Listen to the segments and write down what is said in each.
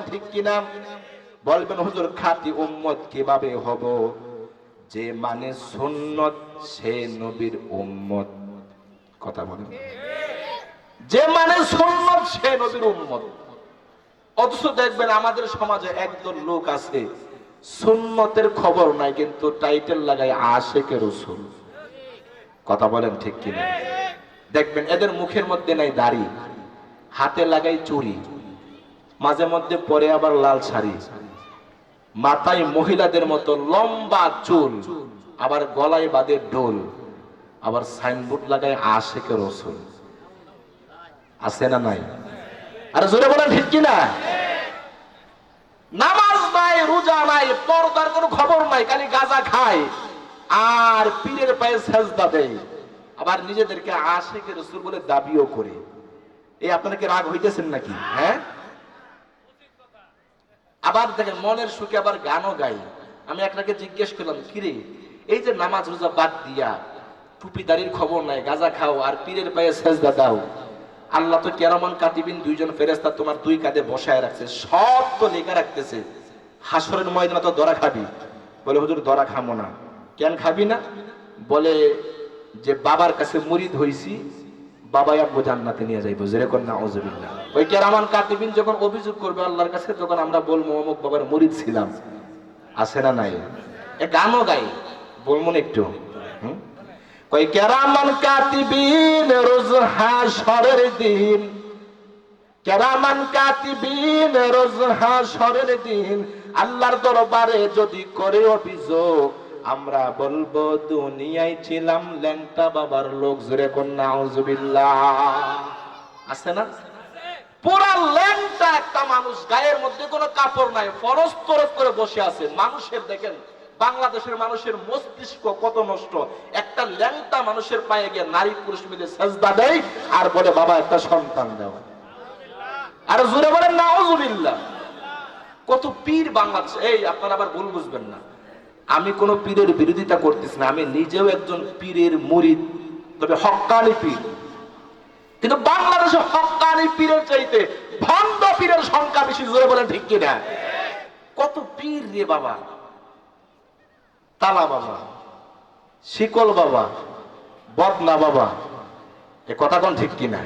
ঠিক কিনা? বলবেন, হুজুর খাতি উম্মত কীভাবে হব? যে মানে সুন্নত, সে নবীর উম্মত। কথা বলেন। যে মানে সুন্নত, সে নবীর উম্মত। অথচ দেখবেন, আমাদের সমাজে একজন লোক আছে, সুন্নতের খবর নাই, কিন্তু টাইটেল লাগায় আশেকে রসুল। কথা বলেন, ঠিক কিনা? দেখবেন, এদের মুখের মধ্যে নাই দাড়ি, হাতে লাগাই চুরি মাঝে মধ্যে পরে আবার লাল শাড়ি। মাথায় মহিলাদের মতো লম্বা চুল, আবার গলায় বাঁধে ডোল আবার সাইনবোর্ড লাগায় আশেকে রসুল। আছে না নাই? আরে জোরে বলেন, ঠিক কিনা? নামাজ নাই, রোজা নাই, পর্দার কোনো খবর নাই, খালি গাঁজা খায়। আর পীরের পায়ে সেজদা দেয়। আবার নিজেদেরকে আশেকে রসুল বলে দাবিও করে। এই আপনারা কি রাগ হইতেছেন নাকি? হ্যাঁ? আবার দেখেন মনের সুখে আবার গানও গাই। আমি আপনাকে জিজ্ঞেস করলাম, কিরে, এই যে নামাজ রোজা বাদ দিয়া টুপিদারির খবর নাই, গাজা খাও আর পীরের পায়ে সেজদা দাও। আল্লাহ তো কেরামন কাতিবিন দুইজন ফেরেস্তা তোমার দুই কাঁধে বসায় রাখছে, সব তো লেখা রাখতেছে। হাসরের ময়দানে তো দরা খাবি। বলে, হুজুর, দরা খামো না। কেন খাবি না? বলে, যে বাবার কাছে মুরিদ হইছি বাবাই আব্বু জান্নাতে নিয়ে যাইবো যেরকম না অজবিল্লা ওই কেরামান কাতিবিন যখন অভিযোগ করবে আল্লাহর কাছে, তখন আমরা বলব, অমুক বাবার মুরিদ ছিলাম। আছে না নাই? এ গানও গাই, বলব না একটু? কই কেরামান কাতিবিন রোজ হাসরের দিন। কেরামান কাতিবিন রোজ হাসরের দিন। আল্লাহর দরবারে যদি করে অভিযোগ আমরা বলব, দুনিয়ায় ছিলাম ল্যাংটা বাবার লোক, জোরে কন্যা আছে না? পুরা ল্যাংটা একটা মানুষ, গায়ের মধ্যে কোনো কাপড় নাই ফরস তরস করে বসে আছে। মানুষের দেখেন, বাংলাদেশের মানুষের মস্তিষ্ক কত নষ্ট। একটা ল্যাংটা মানুষের পায়ে গিয়ে নারী পুরুষ মিলে সেজদা দেয় আর বলে, বাবা, একটা সন্তান দেওয়া আর জোরে বলেন নাউজুবিল্লাহ কত পীর বাংলাদেশ এই, আপনারা আবার ভুল বুঝবেন না। আমি কোন পীরের বিরোধিতা করতেছি না, আমি নিজেও একজন পীরের মুরিদ, তবে হক্কানি পীর। কিন্তু বাংলাদেশে হক্কানি পীরের চাইতে ভণ্ড পীরের সংখ্যা বেশি, জোরে বলেন ঠিক কিনা? কত পীর রে বাবা? তালা বাবা, শিকল বাবা, বদনা বাবা, এ কথা কোন ঠিক কিনা?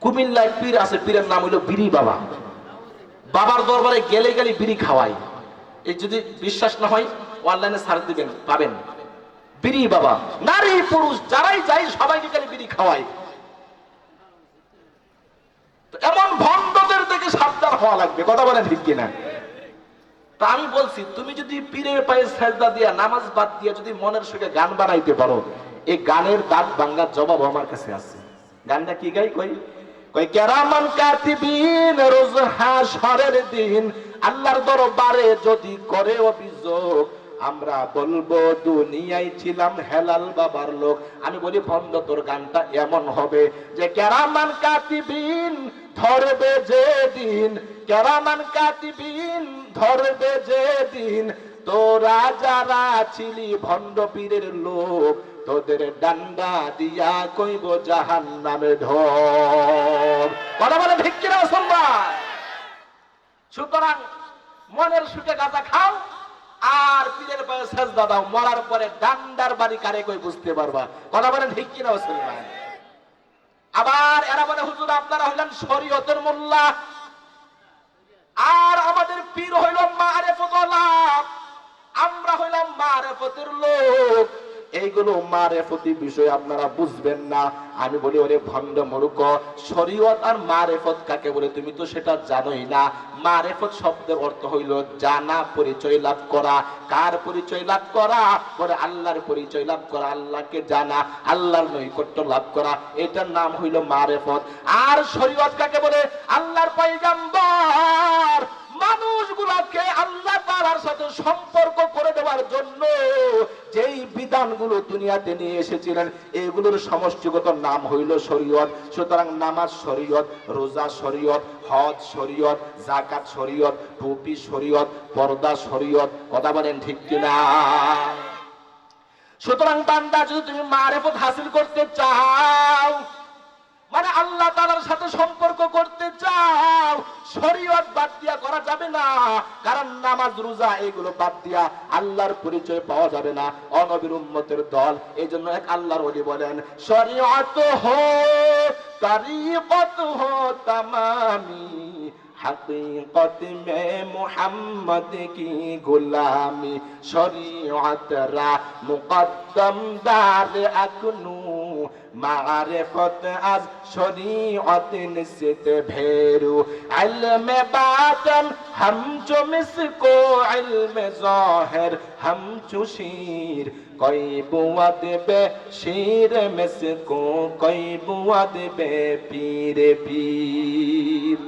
কুমিল্লায় পীর আছে, পীরের নাম হইল বিড়ি বাবা। বাবার দরবারে গেলে গেলে বিড়ি খাওয়াই। এই যদি বিশ্বাস না হয় অনলাইনে সার্চ দিবেন, পাবেন। বিড়ি বাবা, নারী, পুরুষ, যারাই যাই, সবাইকে গেলে বিড়ি খাওয়াই। তো এমন ভণ্ডদের থেকে সাবধান হওয়া লাগবে, কথা বলেন ঠিক কিনা? তা আমি বলছি, তুমি যদি পীরের পায়ে সেজদা দিয়া, নামাজ বাদ দিয়া যদি মনের সুখে গান বানাইতে পারো, এই গানের দাঁত ভাঙ্গার জবাব আমার কাছে আছে। গানটা কি গাই কই? কই, কেরামান কাতিবিন রোজ হাসরের দিন, আল্লাহর দরবারে যদি করে অভিযোগ আমরা বলব, দুনিয়ায় ছিলাম হেলাল বাবার লোক। আমি বলি ভন্ড তোর গানটা এমন হবে যে, কেরামান কাতিবিন ধরবে যে দিন, কেরামান কাতিবিন ধরবে যে দিন। তোরা যারা ছিলি ভণ্ড পীরের লোক, তোদের ডান্ডা দিয়া কইব জাহান নামে ঢোক কথা বলে ঠিক সুতরাং মনের সুখে গাঁজা খাও। আর পীরের পায়ে সাজদা দাও, মরার পরে ডান্ডার বাড়ি কারে কই বুঝতে পারবা? কথা বলেন ঠিক কিনা মুসলমান? আবার এরা বলে, হুজুর, আপনারা হইলেন শরীয়তের মোল্লা। আর আমাদের পীর হইল মারেফতলাম আমরা হইলাম মারেফতের লোক। এইগুলো মারেফতি বিষয় আপনারা বুঝবেন না। আমি বলি, ওরে ভণ্ড মরুক শরীয়ত আর মারেফত কাকে বলে তুমি তো সেটা জানোই না। মারেফত শব্দের অর্থ হইল জানা, পরিচয় লাভ করা। কার পরিচয় লাভ করা? বলে আল্লাহর পরিচয় লাভ করা, আল্লাহকে জানা, আল্লাহর নৈকট্য লাভ করা। এটার নাম হইল মারেফত। আর শরীয়ত কাকে বলে? আল্লাহর পয়গাম্বর। মানুষগুলোকে আল্লাহ তাআলার সাথে সম্পর্ক করে দেওয়ার জন্য যেই বিধানগুলো দুনিয়াতে নিয়ে এসেছিলেন, এগুলোর সমষ্টিগত নাম হইল শরীয়ত। সুতরাং নামাজ শরীয়ত, রোজা শরীয়ত, হজ শরীয়ত জাকাত শরীয়ত, টুপি শরীয়ত, পর্দা শরীয়ত, কথা বলেন ঠিক কিনা? সুতরাং বান্দা, যদি তুমি মারেফত হাসিল করতে চাও মানে আল্লাহ তালার সাথে সম্পর্ক করতে চাও, শরীয়ত বাদ দিয়া করা যাবে না। কারণ নামাজ, রোজা, এগুলো বাদ দিয়া আল্লাহর পরিচয় পাওয়া যাবে না। অনবির উন্মতের দল এই জন্য এক আল্লাহর ওলি বলেন, শরীয়ত হো, তারিকত হো তামামি, হাকিকত মে মুহাম্মদ কি গোলামি শরীয়ত রা মুকদ্দম দার আকনু মারেফত আজ শরীয়ত নিশ্চিত ভেরু। ইলমে বাতন হাম চো মিসকো ইলমে জাহির হাম চো শির। কই বুয়া দেবে শির মিসকো, কই বুয়া দেবে পীর পীর।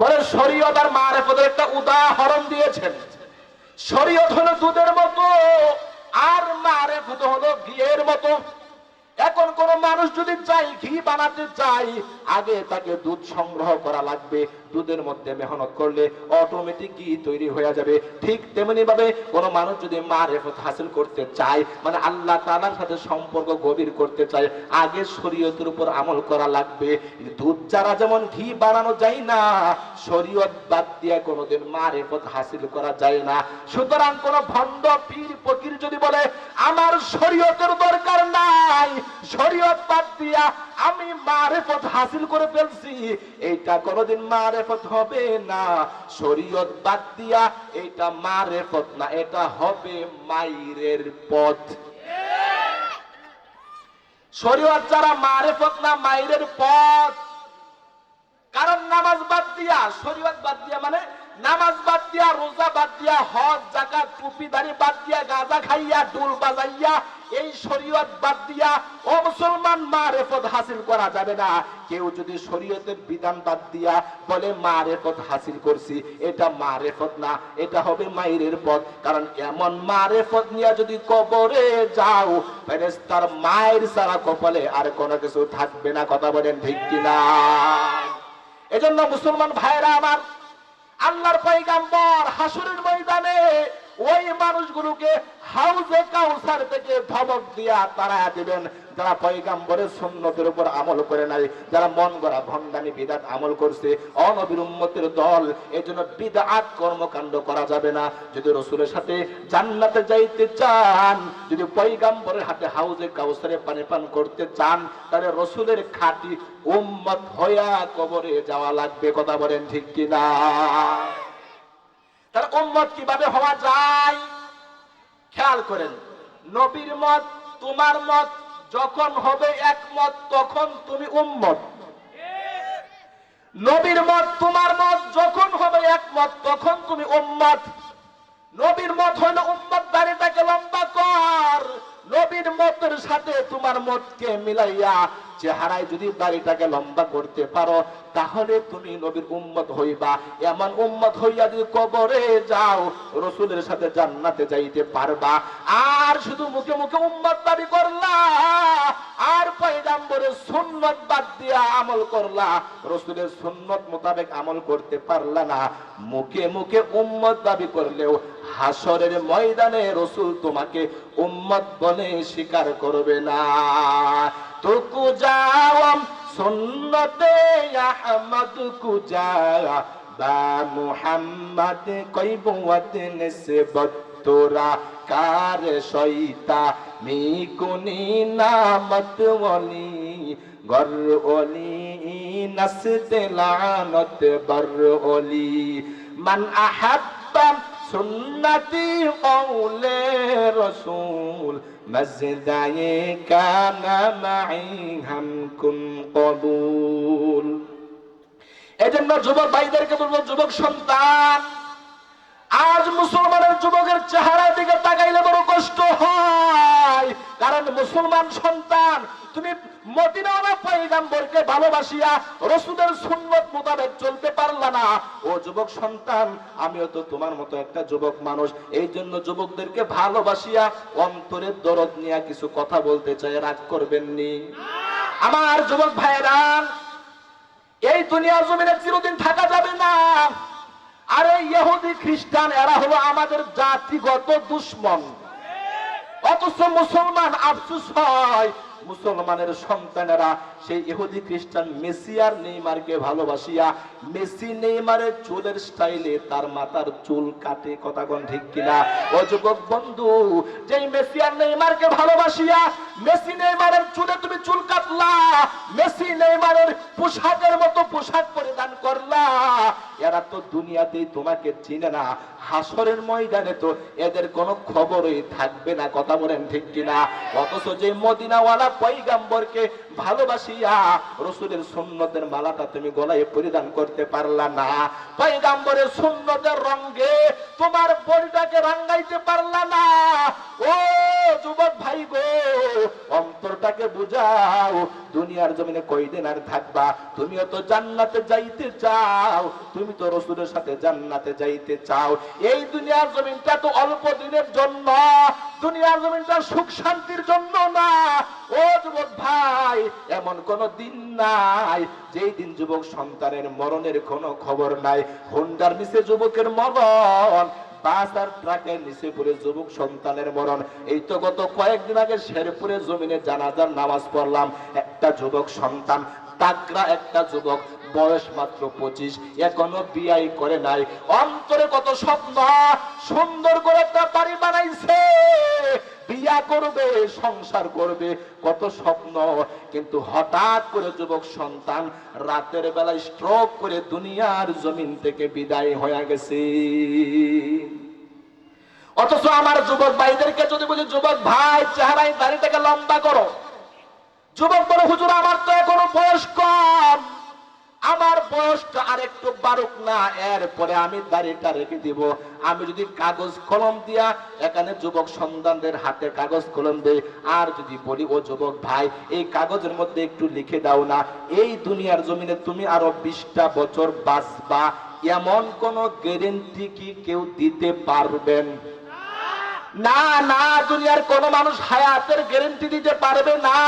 বলে শরীয়ত আর মারেফতের একটা উদাহরণ দিয়েছেন। শরীয়ত হলো দুধের মতো, আর মারেফত হলো বিয়ের মতো। এখন কোন মানুষ যদি চাই ঘি বানাতে চাই আগে তাকে দুধ সংগ্রহ করা লাগবে। দুধের মধ্যে মেহনত করলে অটোমেটিক ঘি তৈরি হয়ে যাবে? ঠিক তেমনি ভাবে কোন মানুষ যদি মারেফত হাসিল করতে চায় মানে আল্লাহ তাআলার সাথে সম্পর্ক গভীর করতে চায়, আগে শরীয়তের উপর আমল করা লাগবে। দুধ ছাড়া যেমন ঘি বানানো যায় না, শরীয়ত বাদ দিয়ে কোনোদিন মারেফত হাসিল করা যায় না। সুতরাং কোন ভণ্ড পীর ফকির যদি বলে, আমার শরীয়তের দরকার নাই, শরীয়ত বাদ দিয়া আমি মারেফত হাসিল করে ফেলছি। এইটা কোনোদিন মারেফত হবে না। শরীয়ত বাদ দিয়া এইটা মারেফত না, এটা হবে মাইরের পথ। শরীয়ত যারা মারেফত না, মাইরের পথ। কারণ নামাজ বাদ দিয়া, শরীয়ত বাদ দিয়া মানে নামাজ বাদ দিয়া, রোজা বাদ দিয়া, হজ জাকাত টুপি দাড়ি বাদ দিয়া, গাঁজা খাইয়া ডুল বাজাইয়া এই শরীয়ত বাদ দিয়া ও মুসলমান, মারেফত হাসিল করা যাবে না। কেউ যদি শরীয়তের বিধান বাদ দিয়া বলে, মারেফত হাসিল করছি এটা মারেফত না, এটা হবে মায়ের পথ। কারণ এমন মারেফত নিয়ে যদি কবরে যাও তার মায়ের সারা কপালে আর কোনো কিছু থাকবে না, কথা বলেন ঠিক কিনা? এজন্য মুসলমান ভাইরা আমার, আল্লাহর পয়গাম্বর হাসুরের ময়দানে ওই মানুষগুলোকে হাউজে কাউসার থেকে ধমক দিয়া তারা দিবেন। যারা পয়গাম্বরের সুন্নতের উপর আমল করে নাই, যারা মন গড়া ভণ্ডামি বিদাত আমল করছে, অনবীর উম্মতের দল এই জন্য বিদাত কর্মকাণ্ড করা যাবে না। যদি রসুলের সাথে জান্নাতে যাইতে চান, যদি পয়গাম্বরের হাতে হাউজে কাউসারে পানি পান করতে চান, তাহলে রসুলের খাঁটি উম্মত হইয়া কবরে যাওয়া লাগবে, কথা বলেন ঠিক কিনা? তার উম্মত কীভাবে হওয়া যায়? খেয়াল করেন, নবীর মত, তোমার মত, যখন হবে একমত তখন তুমি উম্মত। নবীর মত, তোমার মত, যখন হবে একমত তখন তুমি উম্মত। নবীর মত হইল উম্মত দাড়িটাকে লম্বা কর। নবীর মতের সাথে তোমার মতকে মিলাইয়া চেহারায় যদি দাড়িটাকে লম্বা করতে পারো, তাহলে তুমি নবীর উম্মত হইবা। এমন উম্মত হইয়া যদি কবরে যাও, রসুলের সাথে জান্নাতে যাইতে পারবা। আর শুধু মুখে মুখে উম্মত দাবি করলা, আর পয়গাম্বরের সুন্নত বাদ দিয়া আমল করলা। রসুলের সুন্নত মোতাবেক আমল করতে পারলা না। মুখে মুখে উম্মত দাবি করলেও হাসরের ময়দানে রসুল তোমাকে উম্মত বলে স্বীকার করবে না। তুকু যাওয়াম সুন্নতে আহমদ কুজা বা মুহাম্মদ কইবুয়াত নিসবত তোরা। কার শৈতা মি কুনি নামত ওলি। গর ওলি নসতে লানত বর ওলি। মান আহাব্বা সুন্নতি কৌলে রসুল। মাই হাম কুন কবুল। এজন্য যুবক ভাইদেরকে বলব, যুবক সন্তান, আজ মুসলমানের যুবকের চেহারার দিকে তাকাইলে বড় কষ্ট হয়। কারণ মুসলমান সন্তান, তুমি ভালোবাসিয়া সুন্নত মোতাবেক চলতে পারলা না। ও যুবক সন্তান, আমিও তো তোমার মতো একটা যুবক মানুষ। এই জন্য যুবকদেরকে ভালোবাসিয়া অন্তরের দরদ নিয়ে কিছু কথা বলতে চাই, রাগ করবেননি আমার যুবক ভাইরা এই দুনিয়ার জমিনে চিরদিন থাকা যাবে না। আরে ইহুদি খ্রিস্টান, এরা হলো আমাদের জাতিগত দুশ্মন। অথচ মুসলমান আফসুস হয়। মুসলমানের সন্তানেরা সেই ইহুদি খ্রিস্টান মেসি আর নেইমারকে ভালোবাসিয়া মেসি নেইমারের চুলের স্টাইলে তার মাথার চুল কাটে কথা কোন ঠিক কিনা? ও যুবক বন্ধু, যেই মেসি আর নেইমারকে ভালোবাসিয়া মেসি নেইমারের চুলে তুমি চুল কাটলা, মেসি নেইমারের পোশাকের মতো পোশাক পরিধান করলা এরা তো দুনিয়াতেই তোমাকে চিনে না। হাসরের ময়দানে তো এদের কোনো খবরই থাকবে না, কথা বলেন ঠিক কিনা? অথচ যে মদিনাওয়ালা পৈগাম্বরকে ভালোবাসিয়া রসুলের সুন্নতের মালাটা তুমি গলায় পরিধান করতে পারলা না। পৈগাম্বরের সুন্নতের রঙ্গে তোমার বডিটাকে রাঙ্গাইতে পারলা না। ও যুবক ভাই গো, অন্তরটাকে বুঝাও। দুনিয়ার জমিনে কয়দিন আর থাকবা? তুমিও তো জান্নাতে যাইতে চাও। তুমি তো রসুলের সাথে জান্নাতে যাইতে চাও। এই দুনিয়ার জমিনটা তো অল্প দিনের জন্য। দুনিয়ার জমিনটা সুখ শান্তির জন্য না। ও যুবক ভাই, এমন কোন দিন নাই। যেই দিন যুবক সন্তানের মরণের কোনো খবর নাই। হোন্ডার নিচে যুবকের মরণ। নিচে পড়ে যুবক সন্তানের মরণ। এই তো গত কয়েকদিন আগে শেরপুরে জমিনে জানাজার নামাজ পড়লাম। একটা যুবক সন্তান তাগরা একটা যুবক, বয়স মাত্র পঁচিশ, এখনও বিয়াই করে নাই। অন্তরে কত স্বপ্ন, সুন্দর করে একটা বাড়ি বানাইছে। বিয়া করবে, সংসার করবে, কত স্বপ্ন। কিন্তু হঠাৎ করে যুবক সন্তান রাতের বেলায় স্ট্রোক করে দুনিয়ার জমিন থেকে বিদায় হয়ে গেছে। অথচ আমার যুবক ভাইদেরকে যদি বলি, যুবক ভাই, চেহারায় দাড়িটাকে লম্বা করো। যুবক বলে, হুজুর, আমার তো এখনও বয়স কম। আমার বয়সটা আর একটু বারুক না, এরপরে আমি দাড়িটা রেখে দিব। আমি যদি কাগজ কলম দিয়া, এখানে যুবক সন্তানদের হাতে কাগজ কলম দেই, আর যদি বলি, ও যুবক ভাই, এই কাগজের মধ্যে একটু লিখে দাও না। এই দুনিয়ার জমিনে তুমি আরও বিশটা বছর বাঁচবা। এমন কোন গ্যারেন্টি কি কেউ দিতে পারবেন? না না, দুনিয়ার কোন মানুষ হায়াতের গ্যারেন্টি দিতে পারবে না।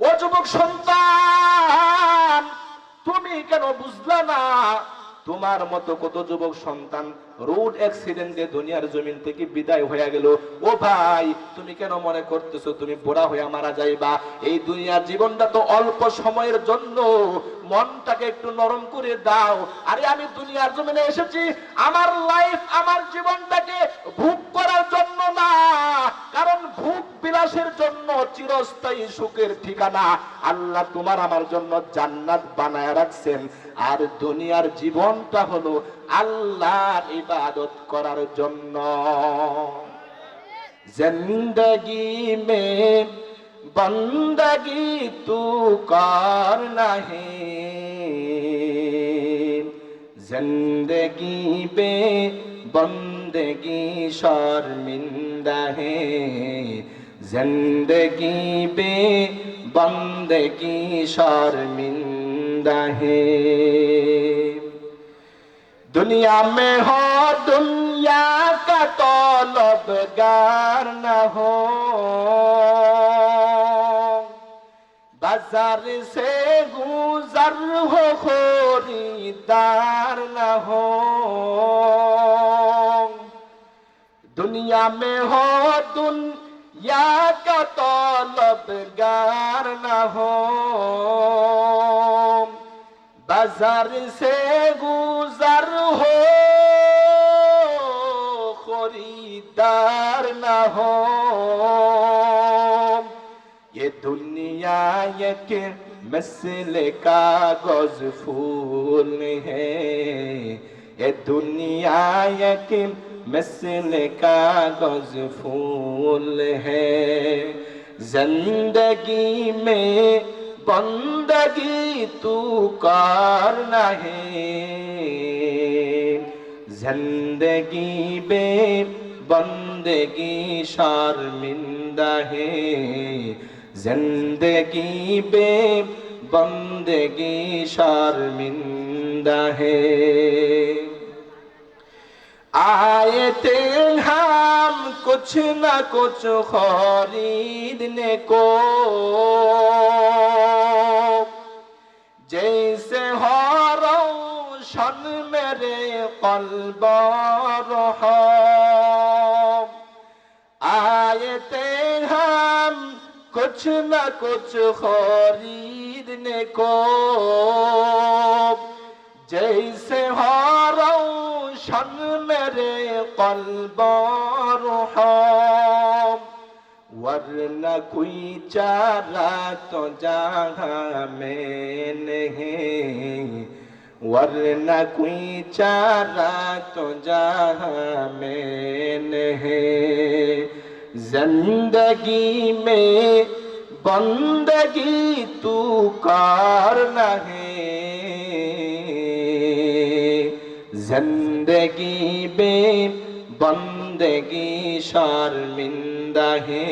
ও যুবক সন্তান! কেন বুঝলা না? তোমার মতো কত যুবক সন্তান রোড অ্যাক্সিডেন্টে দুনিয়ার জমিন থেকে বিদায় হয়ে গেল। ও ভাই, তুমি কেন মনে করতেছো তুমি বোড়া হয়ে মারা যাইবা? এই দুনিয়ার জীবনটা তো অল্প সময়ের জন্য। মনটাকে একটু নরম করে দাও। আরে আমি দুনিয়ার জমিনে এসেছি, আমার লাইফ আমার জীবনটাকে ভোগ করার জন্য না। কারণ ভোগ বিলাসের জন্য চিরস্থায়ী সুখের ঠিকানা। আল্লাহ তোমার আমার জন্য জান্নাত বানায় রাখছেন। আর দুনিয়ার জীবনটা হলো আল্লাহর ইবাদত করার জন্য। জিন্দগি মে বন্দগি তু কার নাহি। জিন্দগি বে বন্দগি শর্মিন্দা হে। জিন্দগি বে বন্দগি শর্মিন্দা হে। দুনিয়া মে হো, দুনিয়া কা তলবগার না হো। बाजार से गुजर हो खरीदार न हो दुनिया में हो दुनिया का तौलबगार न हो बाजार से गुजर हो खरीदार न हो ये दुनिया एक मसले कागज़ फूल है। ये दुनिया एक मसले कागज़ फूल है। ज़िंदगी में बंदगी तू करना है। ज़िंदगी बे बंदगी शर्मिंदा है। زندگی بے بندگی شرمندہ ہے آئے تین ہم کچھ نہ کچھ خریدنے کو جیسے ہو روشن میرے قلب روح कुछ कुछ न कुछ खरीदने को जैसे हो रोशन मेरे कल्ब और रूह वरना कोई चारा तो जहाँ में नहीं वरना कोई चारा तो जहाँ में नहीं जिंदगी में बंदगी तू कार नहीं जिंदगी में बंदगी शर्मिंदा है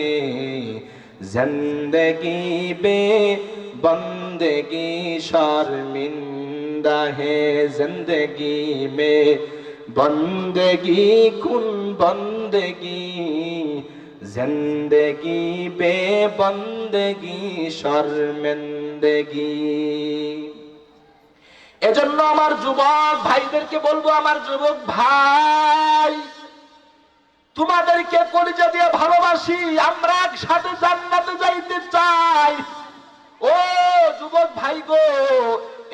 जिंदगी में बंदगी शर्मिंदा है जिंदगी में बंदगी कुन बंदगी জিন্দগি বে বন্দগি শর্মেন্দগি এজন্য আমার যুবক ভাইদেরকে বলব আমার যুবক ভাই তোমাদেরকে কলিজা দিয়ে ভালোবাসি আমরা একসাথে জান্নাতে যাইতে চাই ও যুবক ভাই গো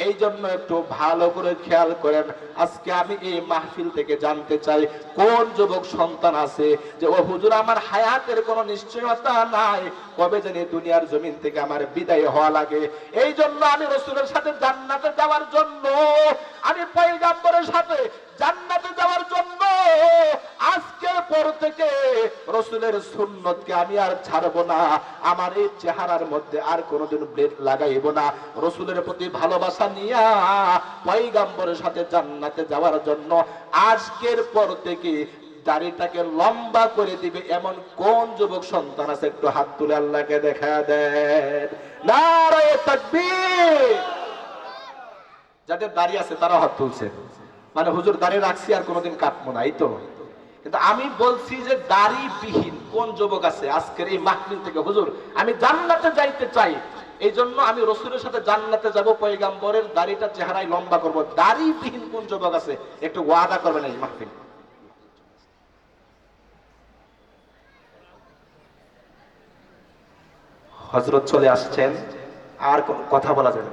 এই জন্য একটু ভালো করে খেয়াল করেন। আজকে আমি এই মাহফিল থেকে জানতে চাই, কোন যুবক সন্তান আছে যে, ও হুজুর, আমার হায়াতের কোনো নিশ্চয়তা নাই। কবে জানি দুনিয়ার জমিন থেকে আমার বিদায় হওয়া লাগে। এই জন্য আমি রসুলের সাথে জান্নাতে যাওয়ার জন্য, আমি পয়গাম্বরের সাথে জান্নাতে যাওয়ার জন্য আজকের পর থেকে রসুলের সুন্নতকে আমি আর ছাড়বো না। আমার এই চেহারার মধ্যে আর কোনোদিন ব্লেড লাগাইব না। রসুলের প্রতি ভালোবাসা নিয়া পয়গাম্বরের সাথে জান্নাতে যাওয়ার জন্য আজকের পর থেকে দাড়িটাকে লম্বা করে দিবে এমন কোন যুবক সন্তান আছে একটু হাত তুলে আল্লাহকে দেখা দেন। যাদের দাড়ি আছে তারা হাত তুলছে। মানে হুজুর দাড়ি রাখছি আর কোনোদিন কাটবো না, এই তো। কিন্তু আমি বলছি যে দাড়ি বিহীন কোন যুবক আছে? আজকের এই মাহফিল থেকে, হুজুর, আমি জান্নাতে যাইতে চাই। এই জন্য আমি রসুলের সাথে জান্নাতে যাব, পয়গাম্বরের দাড়িটা চেহারায় লম্বা করব। দাড়ি বিহীন কোন যুবক আছে? একটু ওয়াদা করবেন এই মাহফিল। হজরত চলে আসছেন, আর কথা বলা যাবে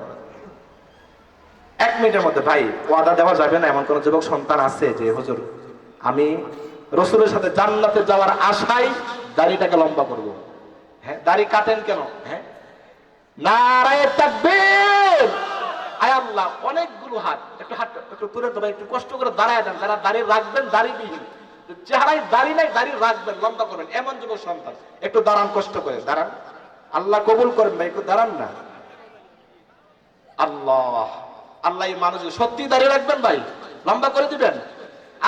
এক মিনিটের মধ্যে, ভাই, ওয়াদা দেওয়া যাবে না? এমন কোন যুবক সন্তান আছে যে, হুজুর, আমি রসুলের সাথে জান্নাতে যাওয়ার আশায় দাড়িটাকে লম্বা করব। হ্যাঁ দাড়ি কাটেন কেন? হ্যাঁ? আয় আল্লাহ, অনেকগুলো হাত। একটু হাত একটু তুলে দেবেন একটু কষ্ট করে দাঁড়ায় দেন যারা দাড়ি রাখবেন, দাড়ি বিহীন চেহারায় দাড়ি নাই, দাড়ি রাখবেন, লম্বা করবেন এমন যুবক সন্তান। একটু দাঁড়ান, কষ্ট করে দাঁড়ান। আল্লাহ কবুল করবেন না একটু দাঁড়ান না। আল্লাহ আল্লাহ এই মানুষ সত্যি দাঁড়িয়ে রাখবেন ভাই? লম্বা করে দিবেন?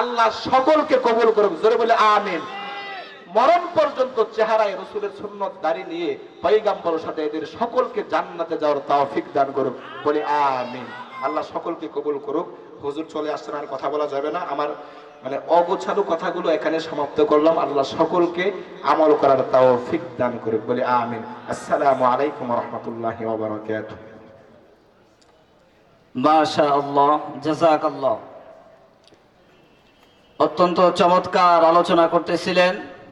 আল্লাহ সকলকে কবুল করুক। জোরে বলে আমিন। মরণ পর্যন্ত চেহারায় রসুলের সুন্নত দাড়ি নিয়ে পৈগাম্বরের সাথে এদের সকলকে জান্নাতে যাওয়ার তৌফিক দান করুক। বলে আমিন। আল্লাহ সকলকে কবুল করুক। হুজুর চলে আসছেন, আর কথা বলা যাবে না। আমার মানে অগোছালো কথাগুলো এখানে সমাপ্ত করলাম। আল্লাহ সকলকে আমল করার তৌফিক দান করুক। বলে আমিন। আসসালামু আলাইকুম রহমতুল্লাহি মাশা আল্লাহ জাজাক আল্লাহ অত্যন্ত চমৎকার আলোচনা করতেছিলেন।